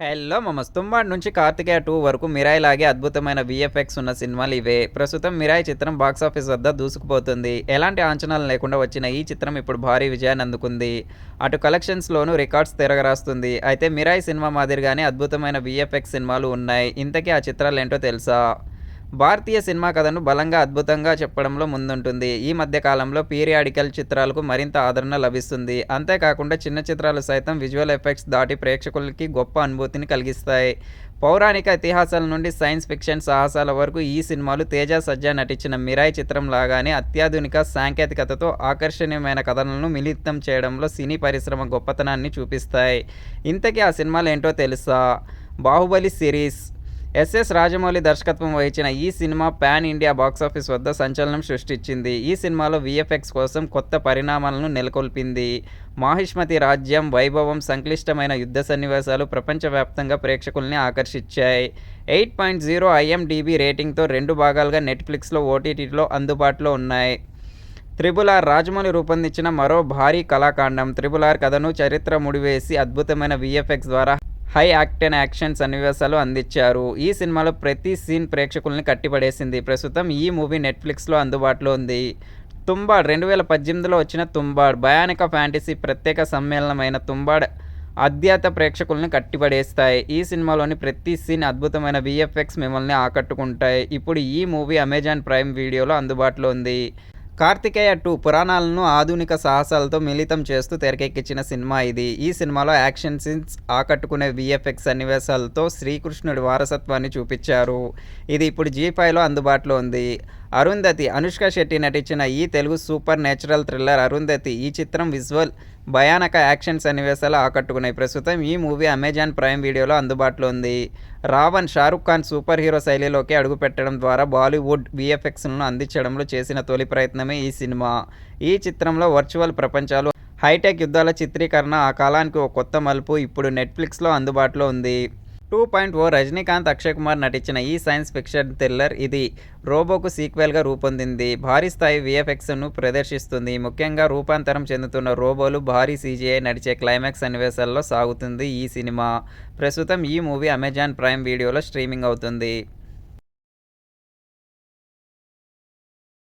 Hello మమస్ Tumbbad నుంచి Karthikeya two వరకు మిరాయి లాగే అద్భుతమైన విఎఫ్ఎక్స్ ఉన్న సినిమాలు ఇవే. ప్రస్తుతం మిరాయి చిత్రం బాక్సాఫీస్ వద్ద దూసుకుపోతుంది. ఎలాంటి అంచనాలు లేకుండా వచ్చిన ఈ చిత్రం ఇప్పుడు భారీ విజయాన్ని అందుకుంది. అటు కలెక్షన్స్లోనూ రికార్డ్స్ తిరగరాస్తుంది. అయితే మిరాయి సినిమా మాదిరిగానే అద్భుతమైన విఎఫ్ఎక్స్ సినిమాలు ఉన్నాయి. ఇంతకీ ఆ చిత్రాలు ఏంటో తెలుసా? భారతీయ సినిమా కథను బలంగా అద్భుతంగా చెప్పడంలో ముందుంటుంది. ఈ మధ్య కాలంలో పీరియాడికల్ చిత్రాలకు మరింత ఆదరణ లభిస్తుంది. అంతేకాకుండా చిన్న చిత్రాలు సైతం విజువల్ ఎఫెక్ట్స్ దాటి ప్రేక్షకులకి గొప్ప అనుభూతిని కలిగిస్తాయి. పౌరాణిక ఇతిహాసాల నుండి సైన్స్ ఫిక్షన్ సాహసాల వరకు ఈ సినిమాలు తేజ సజ్జా నటించిన మిరాయి చిత్రం లాగానే అత్యాధునిక సాంకేతికతతో ఆకర్షణీయమైన కథలను మిళితం చేయడంలో సినీ పరిశ్రమ గొప్పతనాన్ని చూపిస్తాయి. ఇంతకీ ఆ సినిమాలు ఏంటో తెలుసా? బాహుబలి సిరీస్ ఎస్ఎస్ రాజమౌళి దర్శకత్వం వహించిన ఈ సినిమా పాన్ ఇండియా బాక్సాఫీస్ వద్ద సంచలనం సృష్టించింది. ఈ సినిమాలో విఎఫ్ఎక్స్ కోసం కొత్త పరిణామాలను నెలకొల్పింది. మాహిష్మతి రాజ్యం వైభవం సంక్లిష్టమైన యుద్ధ సన్నివేశాలు ప్రపంచవ్యాప్తంగా ప్రేక్షకుల్ని ఆకర్షించాయి. ఎయిట్ పాయింట్ జీరో ఐఎండిబి రేటింగ్తో రెండు భాగాలుగా నెట్ఫ్లిక్స్లో ఓటీటీలో అందుబాటులో ఉన్నాయి. త్రిబుల్ ఆర్ రాజమౌళి రూపొందించిన మరో భారీ కళాకాండం. త్రిబుల్ ఆర్ కథను చరిత్ర ముడివేసి అద్భుతమైన విఎఫ్ఎక్స్ ద్వారా హై యాక్టెన్ యాక్షన్ సన్నివేశాలు అందించారు. ఈ సినిమాలో ప్రతి సీన్ ప్రేక్షకుల్ని కట్టిపడేసింది. ప్రస్తుతం ఈ మూవీ నెట్ఫ్లిక్స్లో అందుబాటులో ఉంది. తుంబాడ్ రెండు వేల పద్దెనిమిదిలో వచ్చిన తుంబాడ్ భయానక ఫ్యాంటసీ ప్రత్యేక సమ్మేళనమైన తుంబాడ్ అధ్యాత ప్రేక్షకుల్ని కట్టిపడేస్తాయి. ఈ సినిమాలోని ప్రతి సీన్ అద్భుతమైన విఎఫ్ఎక్స్ మిమ్మల్ని ఆకట్టుకుంటాయి. ఇప్పుడు ఈ మూవీ అమెజాన్ ప్రైమ్ వీడియోలో అందుబాటులో ఉంది. కార్తికేయ టూ పురాణాలను ఆధునిక సాహసాలతో మిళితం చేస్తూ తెరకెక్కించిన సినిమా ఇది. ఈ సినిమాలో యాక్షన్ సీన్స్ ఆకట్టుకునే విఎఫ్ఎక్స్ సన్నివేశాలతో శ్రీకృష్ణుడి వారసత్వాన్ని చూపించారు. ఇది ఇప్పుడు జీ ఫైవ్లో అందుబాటులో ఉంది. అరుంధతి అనుష్క శెట్టి నటించిన ఈ Telugu supernatural thriller Arundhati ఈ చిత్రం విజువల్ భయానక యాక్షన్ సన్నివేశాలు ఆకట్టుకున్నాయి. ప్రస్తుతం ఈ మూవీ అమెజాన్ ప్రైమ్ వీడియోలో అందుబాటులో ఉంది. రావణ్ షారుఖ్ ఖాన్ సూపర్ హీరో శైలిలోకి అడుగుపెట్టడం ద్వారా బాలీవుడ్ విఎఫ్ఎక్స్లను అందించడంలో చేసిన తొలి ప్రయత్నమే ఈ సినిమా. ఈ చిత్రంలో వర్చువల్ ప్రపంచాలు హైటెక్ యుద్ధాల చిత్రీకరణ ఆ కాలానికి ఒక కొత్త మలుపు ఇప్పుడు నెట్ఫ్లిక్స్లో అందుబాటులో ఉంది. Two point O Rajinikanth Akshay Kumar నటించిన ఈ సైన్స్ ఫిక్షన్ థ్రిల్లర్ ఇది రోబోకు సీక్వెల్గా రూపొందింది. భారీ స్థాయి విఎఫ్ఎక్స్ను ప్రదర్శిస్తుంది. ముఖ్యంగా రూపాంతరం చెందుతున్న రోబోలు భారీ సీజీఐ నడిచే క్లైమాక్స్ సన్నివేశాల్లో సాగుతుంది ఈ సినిమా. ప్రస్తుతం ఈ మూవీ అమెజాన్ ప్రైమ్ వీడియోలో స్ట్రీమింగ్ అవుతుంది.